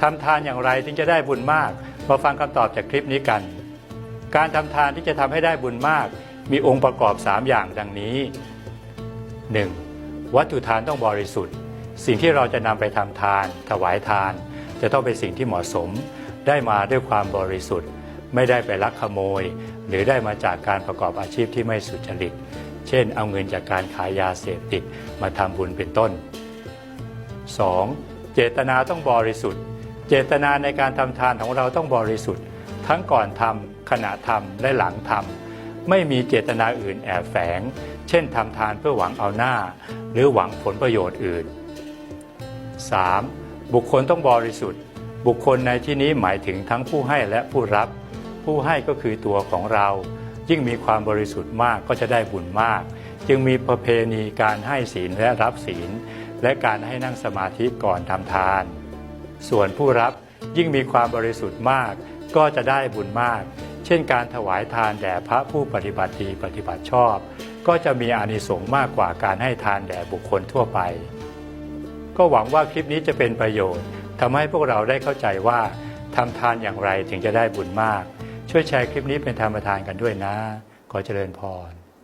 ทำทานอย่างไรถึงจะได้บุญมาก มาฟังคำตอบจากคลิปนี้กัน การทำทานที่จะทำให้ได้บุญมาก มีองค์ประกอบ 3 อย่างดังนี้ 1. วัตถุทานต้องบริสุทธิ์ สิ่งที่เราจะนำไปทำทาน ถวายทาน จะต้องเป็นสิ่งที่เหมาะสม ได้มาด้วยความบริสุทธิ์ ไม่ได้ไปลักขโมย หรือได้มาจากการประกอบอาชีพที่ไม่สุจริต เช่น เอาเงินจากการขายยาเสพติดมาทำบุญเป็นต้น 2. เจตนาต้องบริสุทธิ์ เจตนาในการทำทานของเราต้องบริสุทธิ์ ทั้งก่อนทำขณะทำและหลังทำไม่มีเจตนาอื่นแอบแฝง เช่นทำทานเพื่อหวังเอาหน้า หรือหวังผลประโยชน์อื่น 3. บุคคลต้องบริสุทธิ์ บุคคลในที่นี้หมายถึงทั้งผู้ให้และผู้รับ ผู้ให้ก็คือตัวของเรา ยิ่งมีความบริสุทธิ์มากก็จะได้บุญมาก จึงมีประเพณีการให้ศีลและรับศีล และการให้นั่งสมาธิก่อนทำทาน ส่วนผู้รับยิ่งมีความบริสุทธิ์มาก ก็จะได้บุญมาก เช่นการถวายทานแด่พระผู้ปฏิบัติดีปฏิบัติชอบ ก็จะมีอานิสงส์มากกว่าการให้ทานแด่บุคคลทั่วไป ก็หวังว่าคลิปนี้จะเป็นประโยชน์ทำให้พวกเราได้เข้าใจว่าทำทานอย่างไรถึงจะได้บุญมาก ช่วยแชร์คลิปนี้เป็นธรรมทานกันด้วยนะ ขอเจริญพร